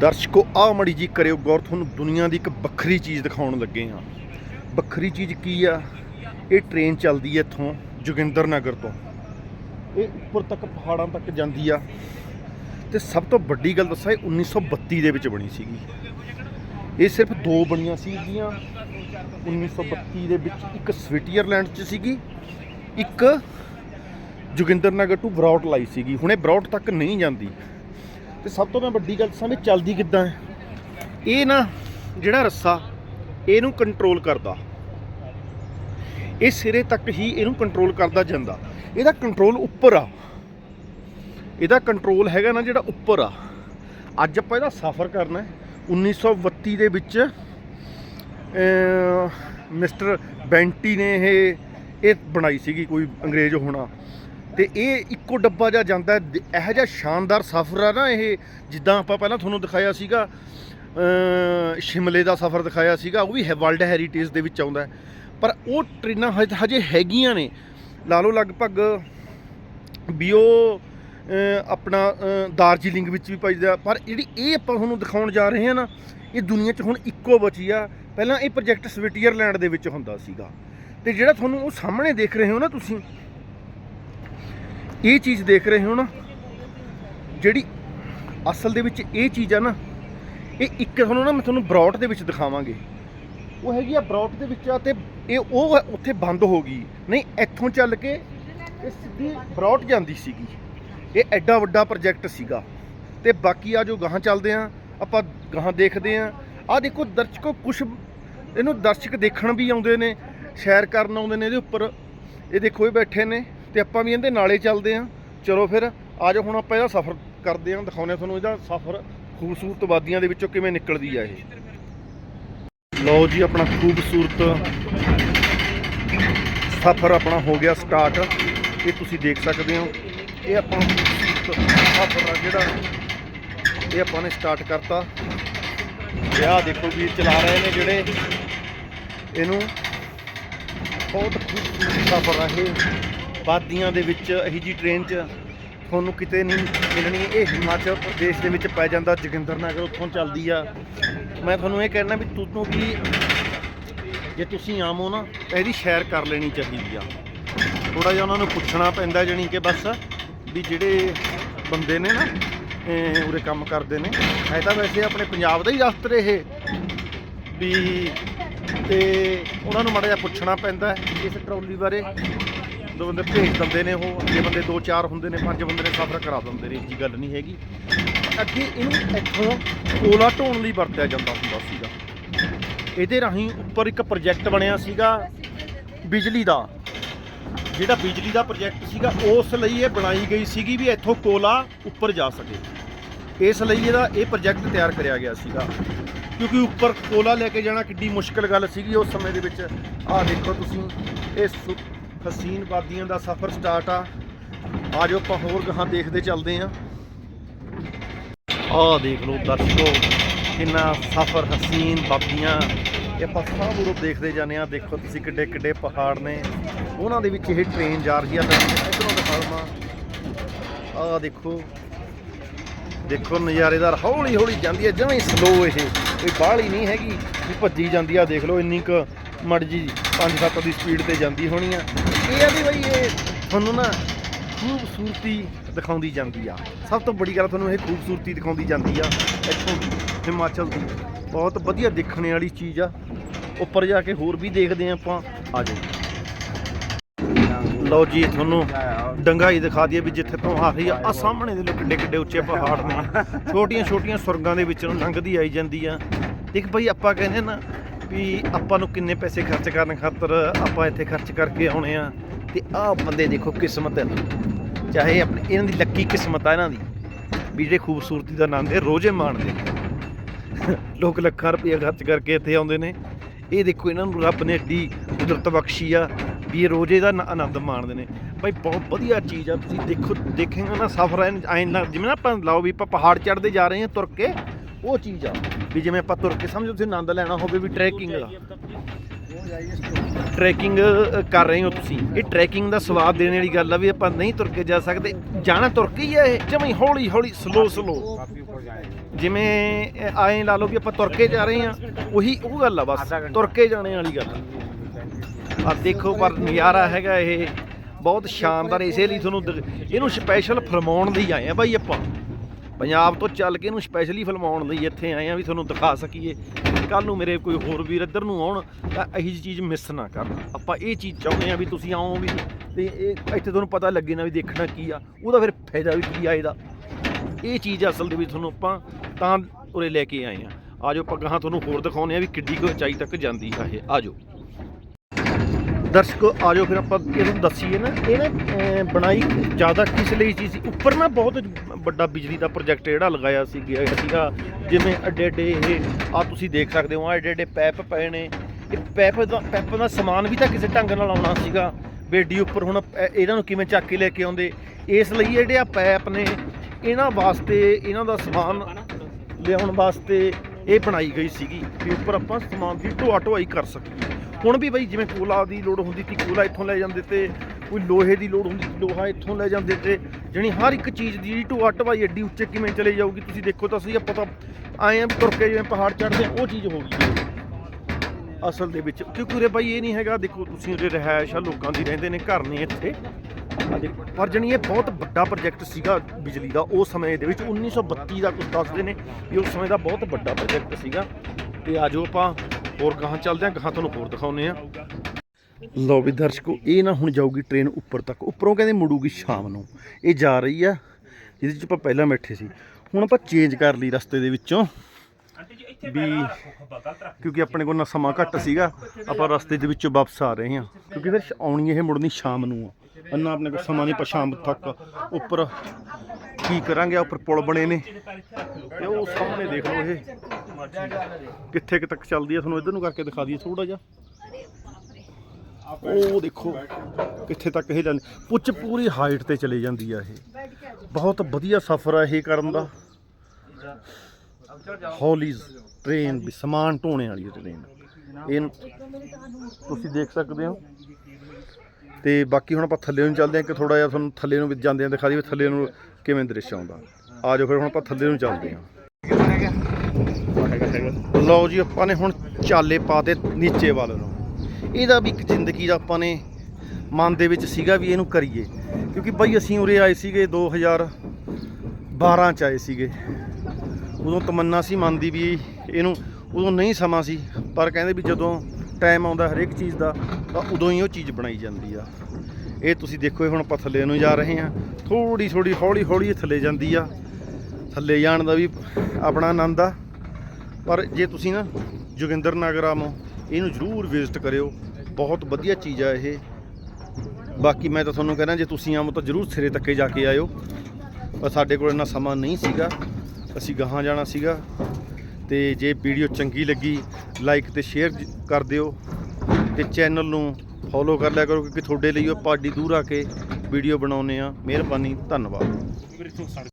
ਦਰਸ਼ਕੋ, ਆਹ ਮੜੀ ਜੀ ਕਰਿਓ ਗੌਰ, ਤੁਹਾਨੂੰ ਦੁਨੀਆ ਦੀ ਇੱਕ ਵੱਖਰੀ ਚੀਜ਼ ਦਿਖਾਉਣ ਲੱਗੇ ਆ ਵੱਖਰੀ ਚੀਜ਼ ਕੀ ਆ? ਇਹ ਟ੍ਰੇਨ ਚੱਲਦੀ ਹੈ ਇੱਥੋਂ ਜੋਗਿੰਦਰ ਨਗਰ ਤੋਂ। ਇਹ ਉੱਪਰ ਤੱਕ, ਪਹਾੜਾਂ ਤੱਕ ਜਾਂਦੀ ਆ। ਤੇ ਸਭ ਤੋਂ ਵੱਡੀ ਗੱਲ ਦੱਸਾਂ, ਇਹ 1932 ਦੇ ਵਿੱਚ ਬਣੀ ਸੀਗੀ। ਇਹ ਸਿਰਫ ਦੋ ਬਣੀਆਂ ਸੀਗੀਆਂ। 1932 ਦੇ ਵਿੱਚ ਇੱਕ ਸਵਿਟਜ਼ਰਲੈਂਡ 'ਚ ਸੀਗੀ, ਇੱਕ ਜੋਗਿੰਦਰ ਨਗਰ ਟੂ ਬਰੌਟ ਲਾਈ ਸੀਗੀ। ਹੁਣ ਇਹ ਬਰੌਟ ਤੱਕ ਨਹੀਂ ਜਾਂਦੀ। ਤੇ ਸਭ ਤੋਂ ਮੈਂ ਵੱਡੀ ਗੱਲ ਦੱਸਾਂ ਵੀ ਚੱਲਦੀ ਕਿੱਦਾਂ ਹੈ। ਇਹ ਨਾ ਜਿਹੜਾ ਰੱਸਾ, ਇਹਨੂੰ ਕੰਟਰੋਲ ਕਰਦਾ। ਇਹ ਸਿਰੇ ਤੱਕ ਹੀ ਇਹਨੂੰ ਕੰਟਰੋਲ ਕਰਦਾ ਜਾਂਦਾ। ਇਹਦਾ ਕੰਟਰੋਲ ਉੱਪਰ ਆ। ਇਹਦਾ ਕੰਟਰੋਲ ਹੈਗਾ ਨਾ ਜਿਹੜਾ ਉੱਪਰ ਆ। ਅੱਜ ਆਪਾਂ ਇਹਦਾ ਸਫ਼ਰ ਕਰਨਾ ਹੈ। 1932 ਦੇ ਵਿੱਚ ਮਿਸਟਰ ਬੈਂਟੀ ਨੇ ਇਹ ਇਹ ਬਣਾਈ ਸੀਗੀ ਕੋਈ ਅੰਗਰੇਜ਼ ਹੋਣਾ। ਤੇ ਇਹ ਇੱਕੋ ਡੱਬਾ ਜਿਹਾ ਜਾਂਦਾ ਇਹੋ ਜਿਹਾ ਸ਼ਾਨਦਾਰ ਸਫ਼ਰ ਆ ਨਾ ਇਹ, ਜਿੱਦਾਂ ਆਪਾਂ ਪਹਿਲਾਂ ਤੁਹਾਨੂੰ ਦਿਖਾਇਆ ਸੀਗਾ ਸ਼ਿਮਲੇ ਦਾ ਸਫ਼ਰ ਦਿਖਾਇਆ ਸੀਗਾ, ਉਹ ਵੀ ਹੈ, ਵਰਲਡ ਹੈਰੀਟੇਜ ਦੇ ਵਿੱਚ ਆਉਂਦਾ ਪਰ ਉਹ ਟ੍ਰੇਨਾਂ ਹਜੇ ਹਜੇ ਹੈਗੀਆਂ ਨੇ। ਲਾ ਲਓ ਲਗਭਗ ਵੀ ਉਹ ਆਪਣਾ ਦਾਰਜੀਲਿੰਗ ਵਿੱਚ ਵੀ ਪੈਂਦਾ ਪਰ ਜਿਹੜੀ ਇਹ ਆਪਾਂ ਤੁਹਾਨੂੰ ਦਿਖਾਉਣ ਜਾ ਰਹੇ ਹਾਂ ਨਾ, ਇਹ ਦੁਨੀਆ 'ਚ ਹੁਣ ਇੱਕੋ ਬਚੀ ਆ। ਪਹਿਲਾਂ ਇਹ ਪ੍ਰੋਜੈਕਟ ਸਵਿਟਜ਼ਰਲੈਂਡ ਦੇ ਵਿੱਚ ਹੁੰਦਾ ਸੀਗਾ। ਤੇ ਜਿਹੜਾ ਤੁਹਾਨੂੰ ਉਹ ਸਾਹਮਣੇ ਦੇਖ ਰਹੇ ਹੋ ਨਾ ਤੁਸੀਂ ਇਹ ਚੀਜ਼ ਦੇਖ ਰਹੇ ਹੋ ਨਾ, ਜਿਹੜੀ ਅਸਲ ਦੇ ਵਿੱਚ ਇਹ ਚੀਜ਼ ਆ ਨਾ, ਇਹ ਇੱਕ ਤੁਹਾਨੂੰ ਨਾ ਮੈਂ ਤੁਹਾਨੂੰ ਬਰੌਟ ਦੇ ਵਿੱਚ ਦਿਖਾਵਾਂਗੇ। ਉਹ ਹੈਗੀ ਆ ਬਰੌਟ ਦੇ ਵਿੱਚ ਆ ਤੇ ਇਹ ਉਹ ਉੱਥੇ ਬੰਦ ਹੋ ਗਈ। ਨਹੀਂ, ਇੱਥੋਂ ਚੱਲ ਕੇ ਇਹ ਸਿੱਧੀ ਬਰੌਟ ਜਾਂਦੀ ਸੀਗੀ। ਇਹ ਐਡਾ ਵੱਡਾ ਪ੍ਰੋਜੈਕਟ ਸੀਗਾ। ਤੇ ਬਾਕੀ ਆ ਜੋ ਗਾਹਾਂ ਚੱਲਦੇ ਆ, ਆਪਾਂ ਗਾਹਾਂ ਦੇਖਦੇ ਆ। ਆ ਦੇਖੋ ਦਰਸ਼ਕੋ, ਕੁਛ ਇਹਨੂੰ ਦਰਸ਼ਕ ਦੇਖਣ ਵੀ ਆਉਂਦੇ ਨੇ, ਸ਼ੇਅਰ ਕਰਨ ਆਉਂਦੇ ਨੇ ਇਹਦੇ ਉੱਪਰ। ਇਹ ਦੇਖੋ, ਇਹ ਬੈਠੇ ਨੇ। ਤੇ ਆਪਾਂ ਵੀ ਇਹਦੇ ਨਾਲੇ ਚੱਲਦੇ ਆ ਚਲੋ ਫਿਰ, ਆ ਹੁਣ ਆਪਾਂ ਇਹਦਾ ਸਫ਼ਰ ਕਰਦੇ ਆ ਦਿਖਾਉਂਦੇ ਆ ਤੁਹਾਨੂੰ ਇਹਦਾ ਸਫ਼ਰ ਖੂਬਸੂਰਤ ਵਾਦੀਆਂ ਦੇ ਵਿੱਚੋਂ ਕਿਵੇਂ ਨਿਕਲਦੀ ਆ ਇਹ। ਲਓ ਜੀ, ਆਪਣਾ ਖੂਬਸੂਰਤ ਸਫ਼ਰ ਆਪਣਾ ਹੋ ਗਿਆ ਸਟਾਰਟ। ਇਹ ਤੁਸੀਂ ਦੇਖ ਸਕਦੇ ਹੋ, ਇਹ ਆਪਾਂ ਸਫ਼ਰ ਆ ਜਿਹੜਾ, ਇਹ ਆਪਾਂ ਨੇ ਸਟਾਰਟ ਕਰਤਾ। ਤੇ ਆਹ ਦੇਖੋ ਵੀ ਚਲਾ ਰਹੇ ਨੇ ਜਿਹੜੇ ਇਹਨੂੰ ਬਹੁਤ ਖੂਬਸੂਰਤ ਸਫ਼ਰ ਆ ਇਹ। ਵਾਦੀਆਂ ਦੇ ਵਿੱਚ ਇਹੀ ਜੀ ਟ੍ਰੇਨ 'ਚ ਤੁਹਾਨੂੰ ਕਿਤੇ ਨਹੀਂ ਮਿਲਣੀ। ਇਹ ਹਿਮਾਚਲ ਪ੍ਰਦੇਸ਼ ਦੇ ਵਿੱਚ ਪੈ ਜਾਂਦਾ, ਜੋਗਿੰਦਰ ਨਗਰ ਉੱਥੋਂ ਚੱਲਦੀ ਆ। ਮੈਂ ਤੁਹਾਨੂੰ ਇਹ ਕਹਿਣਾ ਵੀ ਤੁਹਾਨੂੰ ਵੀ ਜੇ ਤੁਸੀਂ ਆਮੋ ਨਾ, ਤਾਂ ਇਹਦੀ ਸ਼ੇਅਰ ਕਰ ਲੈਣੀ ਚਾਹੀਦੀ ਆ। ਥੋੜਾ ਜਿਹਾ ਉਹਨਾਂ ਨੂੰ ਪੁੱਛਣਾ ਪੈਂਦਾ, ਜਾਣੀ ਕਿ ਬਸ ਵੀ ਜਿਹੜੇ ਬੰਦੇ ਨੇ ਨਾ ਉਰੇ ਕੰਮ ਕਰਦੇ ਨੇ ਐ ਤਾਂ ਵੈਸੇ ਆਪਣੇ ਪੰਜਾਬ ਦਾ ਹੀ ਦਫ਼ਤਰ ਇਹ। ਵੀ ਤੇ ਉਹਨਾਂ ਨੂੰ ਮਾੜਾ ਜਿਹਾ ਪੁੱਛਣਾ ਪੈਂਦਾ ਇਸ ਟਰਾਲੀ ਬਾਰੇ। ਦੋ ਬੰਦੇ ਭੇਜ ਦਿੰਦੇ ਨੇ ਉਹ, ਅੱਗੇ ਬੰਦੇ ਦੋ ਚਾਰ ਹੁੰਦੇ ਨੇ, ਪੰਜ ਬੰਦੇ ਨੇ ਸਫ਼ਰ ਕਰਾ ਦਿੰਦੇ ਨੇ, ਇਹ ਜੀ ਗੱਲ ਨਹੀਂ ਹੈਗੀ। ਅੱਗੇ ਇਹਨੂੰ ਇੱਥੋਂ ਕੋਲਾ ਢੋਣ ਲਈ ਵਰਤਿਆ ਜਾਂਦਾ ਹੁੰਦਾ ਸੀਗਾ। ਇਹਦੇ ਰਾਹੀਂ ਉੱਪਰ ਇੱਕ ਪ੍ਰੋਜੈਕਟ ਬਣਿਆ ਸੀਗਾ, ਬਿਜਲੀ ਦਾ। ਜਿਹੜਾ ਬਿਜਲੀ ਦਾ ਪ੍ਰੋਜੈਕਟ ਸੀਗਾ, ਉਸ ਲਈ ਇਹ ਬਣਾਈ ਗਈ ਸੀਗੀ ਵੀ ਇੱਥੋਂ ਕੋਲਾ ਉੱਪਰ ਜਾ ਸਕੇ। ਇਸ ਲਈ ਇਹਦਾ ਇਹ ਪ੍ਰੋਜੈਕਟ ਤਿਆਰ ਕਰਿਆ ਗਿਆ ਸੀਗਾ। ਕਿਉਂਕਿ ਉੱਪਰ ਕੋਲਾ ਲੈ ਕੇ ਜਾਣਾ ਕਿੱਡੀ ਮੁਸ਼ਕਲ ਗੱਲ ਸੀਗੀ ਉਸ ਸਮੇਂ ਦੇ ਵਿੱਚ। ਆਹ ਦੇਖੋ ਤੁਸੀਂ ਇਹ ਸੁ- ਹਸੀਨ ਵਾਦੀਆਂ ਦਾ ਸਫ਼ਰ ਸਟਾਰਟ ਆ। ਆ ਆਪਾਂ ਹੋਰ ਗਾਹਾਂ ਦੇਖਦੇ ਚੱਲਦੇ ਆਂ। ਆਹ ਦੇਖ ਲਓ ਦਰਸ਼ਕੋ, ਕਿੰਨਾ ਸਫ਼ਰ ਹਸੀਨ ਵਾਦੀਆਂ ਇਹ ਆਪਾਂ ਸਾਹ ਉਰੋਂ ਦੇਖਦੇ ਜਾਂਦੇ ਆ। ਦੇਖੋ ਤੁਸੀਂ ਕਿੱਡੇ ਕਿੱਡੇ ਪਹਾੜ ਨੇ। ਉਹਨਾਂ ਦੇ ਵਿੱਚ ਇਹ ਟ੍ਰੇਨ ਜਾ ਰਹੀ ਆ। ਤਾਂ ਇਧਰੋਂ ਦਿਖਾਵਾਂ। ਆਹ ਦੇਖੋ। ਦੇਖੋ ਨਜ਼ਾਰੇਦਾਰ ਹੌਲੀ ਹੌਲੀ ਜਾਂਦੀ ਹੈ ਜਿਵੇਂ ਸਲੋ ਇਹ। ਕੋਈ ਬਾਹਲੀ ਨਹੀਂ ਹੈਗੀ। ਵੀ ਭੱਜੀ ਜਾਂਦੀ ਆ, ਦੇਖ ਲਓ, ਇੰਨੀ ਕੁ ਮਰਜ਼ੀ ਜੀ 5-7 ਦੀ ਸਪੀਡ ਤੇ ਜਾਂਦੀ ਹੋਣੀ ਆ। ਇਹ ਆ ਵੀ ਬਈ ਇਹ ਤੁਹਾਨੂੰ ਨਾ ਖੂਬਸੂਰਤੀ ਦਿਖਾਉਂਦੀ ਜਾਂਦੀ ਆ। ਸਭ ਤੋਂ ਵੱਡੀ ਗੱਲ ਤੁਹਾਨੂੰ ਇਹ ਖੂਬਸੂਰਤੀ ਦਿਖਾਉਂਦੀ ਜਾਂਦੀ ਆ, ਇੱਥੋਂ ਹਿਮਾਚਲ ਦੀ। ਬਹੁਤ ਵਧੀਆ ਦੇਖਣ ਵਾਲੀ ਚੀਜ਼ ਆ। ਉੱਪਰ ਜਾ ਕੇ ਹੋਰ ਵੀ ਦੇਖਦੇ ਆ ਆਪਾਂ। ਆ ਜਾਓ। ਲਓ ਜੀ, ਤੁਹਾਨੂੰ ਡੰਗਾਈ ਦਿਖਾ ਦਈਏ ਵੀ ਜਿੱਥੇ ਤੋਂ ਆ ਰਹੀ ਆ। ਆ ਸਾਹਮਣੇ ਦੇ ਲੋ ਕਿੱਡੇ ਕਿੱਡੇ ਉੱਚੇ ਪਹਾੜ ਨੇ। ਛੋਟੀਆਂ ਛੋਟੀਆਂ ਸੁਰਗਾਂ ਦੇ ਵਿੱਚ ਨੂੰ ਲੰਘਦੀ ਆਈ ਜਾਂਦੀ ਆ। ਦੇਖ ਭਾਈ ਆਪਾਂ ਕਹਿੰਦੇ ਨਾ ਵੀ ਆਪਾਂ ਨੂੰ ਕਿੰਨੇ ਪੈਸੇ ਖਰਚ ਕਰਨ ਖਾਤਰ ਆਪਾਂ ਇੱਥੇ ਖਰਚ ਕਰਕੇ ਆਉਣੇ ਆ। ਤੇ ਆਹ ਬੰਦੇ ਦੇਖੋ ਕਿਸਮਤ ਹੈ ਚਾਹੇ ਆਪਣੇ ਇਹਨਾਂ ਦੀ ਲੱਕੀ ਕਿਸਮਤ ਆ ਇਹਨਾਂ ਦੀ। ਵੀ ਜਿਹੜੇ ਖੂਬਸੂਰਤੀ ਦਾ ਆਨੰਦ ਹੈ, ਰੋਜ਼ੇ ਮਾਣਦੇ ਲੋਕ ਲੱਖਾਂ ਰੁਪਏ ਖਰਚ ਕਰਕੇ ਇੱਥੇ ਆਉਂਦੇ ਨੇ। ਇਹ ਦੇਖੋ ਇਹਨਾਂ ਨੂੰ ਰੱਬ ਨੇ ਏਡੀ ਕੁਦਰਤ ਬਖਸ਼ੀ ਆ ਵੀ ਇਹ ਰੋਜ਼ੇ ਦਾ ਆਨੰਦ ਮਾਣਦੇ ਨੇ। ਭਾਈ ਬਹੁਤ ਵਧੀਆ ਚੀਜ਼ ਆ। ਤੁਸੀਂ ਦੇਖੋ ਦੇਖੇਗਾ ਨਾ, ਸਫ਼ਰ ਐਨ ਐਂ ਜਿਵੇਂ ਨਾ ਆਪਾਂ ਲਾਓ ਵੀ ਆਪਾਂ ਪਹਾੜ ਚੜ੍ਹਦੇ ਜਾ ਰਹੇ ਹਾਂ ਤੁਰ ਕੇ ਉਹ ਚੀਜ਼ ਆ। ਵੀ ਜਿਵੇਂ ਆਪਾਂ ਤੁਰ ਕੇ ਸਮਝੋ ਤੁਸੀਂ ਆਨੰਦ ਲੈਣਾ ਹੋਵੇ ਵੀ ਟਰੈਕਿੰਗ ਦਾ। ਟਰੈਕਿੰਗ ਕਰ ਰਹੇ ਹੋ ਤੁਸੀਂ। ਇਹ ਟਰੈਕਿੰਗ ਦਾ ਸਵਾਦ ਦੇਣ ਵਾਲੀ ਗੱਲ ਆ ਵੀ ਆਪਾਂ ਨਹੀਂ ਤੁਰ ਕੇ ਜਾ ਸਕਦੇ। ਜਾਣਾ ਤੁਰ ਕੇ ਹੀ ਆ ਇਹ। ਜਮਈ ਹੌਲੀ ਹੌਲੀ ਸਲੋ ਸਲੋ ਜਿਵੇਂ ਆਏ ਲਾ ਲਓ ਵੀ ਆਪਾਂ ਤੁਰ ਕੇ ਜਾ ਰਹੇ ਆ ਉਹੀ ਉਹ ਗੱਲ ਆ ਬਸ। ਤੁਰ ਕੇ ਜਾਣੇ ਵਾਲੀ ਗੱਲ ਆ। ਦੇਖੋ ਪਰ ਨਜ਼ਾਰਾ ਹੈਗਾ ਇਹ। ਬਹੁਤ ਸ਼ਾਨਦਾਰ ਇਸੇ ਲਈ ਤੁਹਾਨੂੰ ਇਹਨੂੰ ਸਪੈਸ਼ਲ ਫਿਲਮਾਉਣ ਲਈ ਆਏ ਆ ਬਾਈ ਆਪਾਂ। ਪੰਜਾਬ ਤੋਂ ਚੱਲ ਕੇ ਇਹਨੂੰ ਸਪੈਸ਼ਲੀ ਫਿਲਮਾਉਣ ਲਈ ਇੱਥੇ ਆਏ ਆ ਵੀ ਤੁਹਾਨੂੰ ਦਿਖਾ ਸਕੀਏ। ਕੱਲ ਨੂੰ ਮੇਰੇ ਕੋਈ ਹੋਰ ਵੀਰ ਇੱਧਰ ਨੂੰ ਆਉਣ, ਤਾਂ ਇਹੀ ਜਿਹੀ ਚੀਜ਼ ਮਿਸ ਨਾ ਕਰਨ। ਆਪਾਂ ਇਹ ਚੀਜ਼ ਚਾਹੁੰਦੇ ਆ ਵੀ ਤੁਸੀਂ ਆਓ ਵੀ ਤੇ ਇਹ ਇੱਥੇ ਤੁਹਾਨੂੰ ਪਤਾ ਲੱਗੇ ਨਾ ਵੀ ਦੇਖਣਾ ਕੀ ਆ, ਉਹਦਾ ਫਿਰ ਫਾਇਦਾ ਵੀ ਕੀ ਆ ਇਹਦਾ। ਇਹ ਚੀਜ਼ ਅਸਲ ਦੇ ਵਿੱਚ ਤੁਹਾਨੂੰ ਆਪਾਂ ਤਾਂ ਉਰੇ ਲੈ ਕੇ ਆਏ ਆ। ਆਜੋ ਆਪਾਂ ਗਾਹਾਂ ਤੁਹਾਨੂੰ ਹੋਰ ਦਿਖਾਉਂਦੇ ਆ ਵੀ ਕਿੱਡੀ ਕੁ ਉਚਾਈ ਤੱਕ ਜਾਂਦੀ ਆ ਇਹ। ਆਜੋ ਦਰਸ਼ਕੋ, ਆਜੋ ਫਿਰ ਆਪਾਂ ਇਹਨੂੰ ਦੱਸੀਏ ਨਾ, ਇਹ ਨਾ ਬਣਾਈ ਜ਼ਿਆਦਾ ਕਿਸ ਲਈ ਚੀਜ਼ ਸੀ, ਉੱਪਰ ਨਾ ਬਹੁਤ ਵੱਡਾ ਬਿਜਲੀ ਦਾ ਪ੍ਰੋਜੈਕਟ ਜਿਹੜਾ ਲਗਾਇਆ ਸੀ, ਗਿਆ ਸੀਗਾ, ਜਿਵੇਂ ਅੱਡੇ ਅੱਡੇ ਇਹ ਆ ਤੁਸੀਂ ਦੇਖ ਸਕਦੇ ਹੋ ਆ ਅੱਡੇ ਅੱਡੇ ਪੈਪ ਪਏ ਨੇ। ਇਹ ਪੈਪ ਦਾ ਪੈਪ ਦਾ ਸਮਾਨ ਵੀ ਤਾਂ ਕਿਸੇ ਢੰਗ ਨਾਲ ਆਉਣਾ ਸੀਗਾ। ਬੇਡੀ ਉੱਪਰ ਹੁਣ ਇਹ- ਇਹਨਾਂ ਨੂੰ ਕਿਵੇਂ ਚੱਕ ਕੇ ਲੈ ਕੇ ਆਉਂਦੇ? ਇਸ ਲਈ ਜਿਹੜੇ ਆ ਪੈਪ ਨੇ, ਇਹਨਾਂ ਵਾਸਤੇ, ਇਹਨਾਂ ਦਾ ਸਮਾਨ ਲਿਆਉਣ ਵਾਸਤੇ ਇਹ ਬਣਾਈ ਗਈ ਸੀਗੀ ਵੀ ਉੱਪਰ ਆਪਾਂ ਸਮਾਨ ਦੀ ਢੋਆ ਢੋਆਈ ਕਰ ਸਕੀਏ। ਹੁਣ ਵੀ ਬਈ ਜਿਵੇਂ ਕੋਲਾ ਦੀ ਲੋੜ ਹੁੰਦੀ ਸੀ, ਕੋਲਾ ਇੱਥੋਂ ਲੈ ਜਾਂਦੇ ਤੇ, ਕੋਈ ਲੋਹੇ ਦੀ ਲੋੜ ਹੁੰਦੀ ਸੀ, ਲੋਹਾ ਇੱਥੋਂ ਲੈ ਜਾਂਦੇ ਤੇ, ਜਣੀ ਹਰ ਇੱਕ ਚੀਜ਼ ਦੀ ਜਿਹੜੀ ਢੋਆ ਢਵਾਈ ਐਡੀ ਉੱਚੇ ਕਿਵੇਂ ਚਲੇ ਜਾਊਗੀ, ਤੁਸੀਂ ਦੇਖੋ ਤਾਂ ਸਹੀ ਆਪਾਂ ਤਾਂ ਆਏ ਆ ਤੁਰ ਕੇ ਜਿਵੇਂ ਪਹਾੜ ਚੜ੍ਹਦੇ ਆ, ਉਹ ਚੀਜ਼ ਹੋ ਗਈ ਅਸਲ ਦੇ ਵਿੱਚ, ਕਿਉਂਕਿ ਉਰੇ ਬਾਈ ਇਹ ਨਹੀਂ ਹੈਗਾ, ਦੇਖੋ ਤੁਸੀਂ ਉਰੇ ਰਹਿائش ਆ, ਲੋਕਾਂ ਦੀ ਰਹਿੰਦੇ ਨੇ, ਘਰ ਨਹੀਂ ਇੱਥੇ। ਪਰ ਜਣੀ ਇਹ ਬਹੁਤ ਵੱਡਾ ਪ੍ਰੋਜੈਕਟ ਸੀਗਾ ਬਿਜਲੀ ਦਾ, ਉਸ ਸਮੇਂ ਦੇ ਵਿੱਚ 1932 ਦਾ ਕੁਝ ਦੱਸਦੇ ਨੇ ਵੀ ਉਸ ਸਮੇਂ ਦਾ ਬਹੁਤ ਵੱਡਾ ਪ੍ਰੋਜੈਕਟ ਸੀਗਾ। ਤੇ ਆਜੋ ਆਪਾਂ ਹੋਰ ਗਾਹਾਂ ਚੱਲਦੇ ਹਾਂ, ਗਾਹਾਂ ਤੁਹਾਨੂੰ ਹੋਰ ਦਿਖਾਉਨੇ ਆ ਲਓ ਵੀ ਦਰਸ਼ਕੋ, ਇਹ ਨਾ ਹੁਣ ਜਾਊਗੀ ਟ੍ਰੇਨ ਉੱਪਰ ਤੱਕ। ਉੱਪਰੋਂ ਕਹਿੰਦੇ ਮੁੜੂਗੀ ਸ਼ਾਮ ਨੂੰ। ਇਹ ਜਾ ਰਹੀ ਆ, ਜਿਹਦੇ ਚ ਆਪਾਂ ਪਹਿਲਾਂ ਬੈਠੇ ਸੀ। ਹੁਣ ਆਪਾਂ ਚੇਂਜ ਕਰ ਲਈ ਰਸਤੇ ਦੇ ਵਿੱਚੋਂ ਵੀ ਕਿਉਂਕਿ ਆਪਣੇ ਕੋਲ ਨਾ ਸਮਾਂ ਘੱਟ ਸੀਗਾ, ਆਪਾਂ ਰਸਤੇ ਦੇ ਵਿੱਚੋਂ ਵਾਪਸ ਆ ਰਹੇ ਹਾਂ। ਕਿਉਂਕਿ ਫਿਰ ਆਉਣੀ ਇਹ ਮੁੜਨੀ ਸ਼ਾਮ ਨੂੰ ਆ। ਅੰਨਾ ਆਪਣੇ ਕੋਲ ਸਮਾਂ ਨਹੀਂ ਆਪਾਂ ਸ਼ਾਮ ਤੱਕ ਉੱਪਰ ਕੀ ਕਰਾਂਗੇ ਉੱਪਰ ਪੁਲ ਬਣੇ ਨੇ। ਤੇ ਉਹ ਸਾਹਮਣੇ ਦੇਖ ਲਓ ਇਹ। ਕਿੱਥੇ ਕੁ ਤੱਕ ਚੱਲਦੀ ਹੈ ਤੁਹਾਨੂੰ ਇੱਧਰ ਨੂੰ ਕਰਕੇ ਦਿਖਾ ਦਈਏ ਥੋੜਾ ਜਿਹਾ। ਉਹ ਦੇਖੋ, ਕਿੱਥੇ ਤੱਕ ਇਹ ਜਾਂਦੀ, ਪੁੱਛ ਪੂਰੀ ਹਾਈਟ ਤੇ ਚਲੀ ਜਾਂਦੀ ਆ ਇਹ। ਬਹੁਤ ਵਧੀਆ ਸਫ਼ਰ ਆ ਇਹ ਕਰਨ ਦਾ। ਹੌਲੀਜ਼ ਟ੍ਰੇਨ ਵੀ ਸਮਾਨ ਢੋਣੇ ਵਾਲੀ ਟ੍ਰੇਨ ਇਹ ਤੁਸੀਂ ਦੇਖ ਸਕਦੇ ਹੋ। ਤੇ ਬਾਕੀ ਹੁਣ ਆਪਾਂ ਥੱਲੇ ਨੂੰ ਚੱਲਦੇ ਹਾਂ ਕਿ ਥੋੜਾ ਜਿਹਾ ਤੁਹਾਨੂੰ ਥੱਲੇ ਨੂੰ ਜਾਂਦੇ ਆ ਦਿਖਾ ਦਈਏ ਥੱਲੇ ਨੂੰ ਕਿਵੇਂ ਦ੍ਰਿਸ਼ ਆਉਂਦਾ। ਆ ਜਾਓ ਫਿਰ ਹੁਣ ਆਪਾਂ ਥੱਲੇ ਨੂੰ ਚੱਲਦੇ ਹਾਂ। ਲਓ ਜੀ, ਆਪਾਂ ਨੇ ਹੁਣ ਚਾਲੇ ਪਾਤੇ ਨੀਚੇ ਵੱਲ ਨੂੰ। ਇਹਦਾ ਵੀ ਇੱਕ ਜ਼ਿੰਦਗੀ ਦਾ ਆਪਾਂ ਨੇ ਮਨ ਦੇ ਵਿੱਚ ਸੀਗਾ ਵੀ ਇਹਨੂੰ ਕਰੀਏ। ਕਿਉਂਕਿ ਬਾਈ ਅਸੀਂ ਉਰੇ ਆਏ ਸੀਗੇ 2012 ਚ ਆਏ ਸੀਗੇ। ਉਦੋਂ ਤਮੰਨਾ ਸੀ ਮਨ ਦੀ ਵੀ ਇਹਨੂੰ, ਉਦੋਂ ਨਹੀਂ ਸਮਾਂ ਸੀ, ਪਰ ਕਹਿੰਦੇ ਵੀ ਜਦੋਂ ਟਾਈਮ ਆਉਂਦਾ ਹਰੇਕ ਚੀਜ਼ ਦਾ, ਤਾਂ ਉਦੋਂ ਹੀ ਉਹ ਚੀਜ਼ ਬਣਾਈ ਜਾਂਦੀ ਆ। ਇਹ ਤੁਸੀਂ ਦੇਖੋ, ਇਹ ਹੁਣ ਆਪਾਂ ਥੱਲੇ ਨੂੰ ਜਾ ਰਹੇ ਹਾਂ। ਥੋੜੀ ਥੋੜੀ ਹੌਲੀ ਹੌਲੀ ਥੱਲੇ ਜਾਂਦੀ ਆ। ਥੱਲੇ ਜਾਣ ਦਾ ਵੀ ਆਪਣਾ ਆਨੰਦ ਆ। ਪਰ ਜੇ ਤੁਸੀਂ ਨਾ ਜੋਗਿੰਦਰ ਨਗਰ ਆਮੋ ਇਹਨੂੰ ਜ਼ਰੂਰ ਵਿਜ਼ਿਟ ਕਰਿਓ। ਬਹੁਤ ਵਧੀਆ ਚੀਜ਼ ਆ ਇਹ। ਬਾਕੀ ਮੈਂ ਤਾਂ ਤੁਹਾਨੂੰ ਕਹਿਣਾ ਜੇ ਤੁਸੀਂ ਆਮੋ ਤਾਂ ਜ਼ਰੂਰ ਸਿਰੇ ਤੱਕੇ ਜਾ ਕੇ ਆਇਓ। ਪਰ ਸਾਡੇ ਕੋਲ ਇੰਨਾ ਸਮਾਂ ਨਹੀਂ ਸੀਗਾ। ਅਸੀਂ ਗਾਹਾਂ ਜਾਣਾ ਸੀਗਾ। ਤੇ ਜੇ ਵੀਡੀਓ ਚੰਗੀ ਲੱਗੀ ਲਾਈਕ ਤੇ ਸ਼ੇਅਰ ਕਰ ਦਿਓ ਤੇ ਚੈਨਲ ਨੂੰ ਫੋਲੋ ਕਰ ਲਿਆ ਕਰੋ, ਕਿਉਂਕਿ ਤੁਹਾਡੇ ਲਈ ਉਹ ਪਾਡੀ ਦੂਰ ਆ ਕੇ ਵੀਡੀਓ ਬਣਾਉਨੇ ਆ ਮਿਹਰਬਾਨੀ, ਧੰਨਵਾਦ।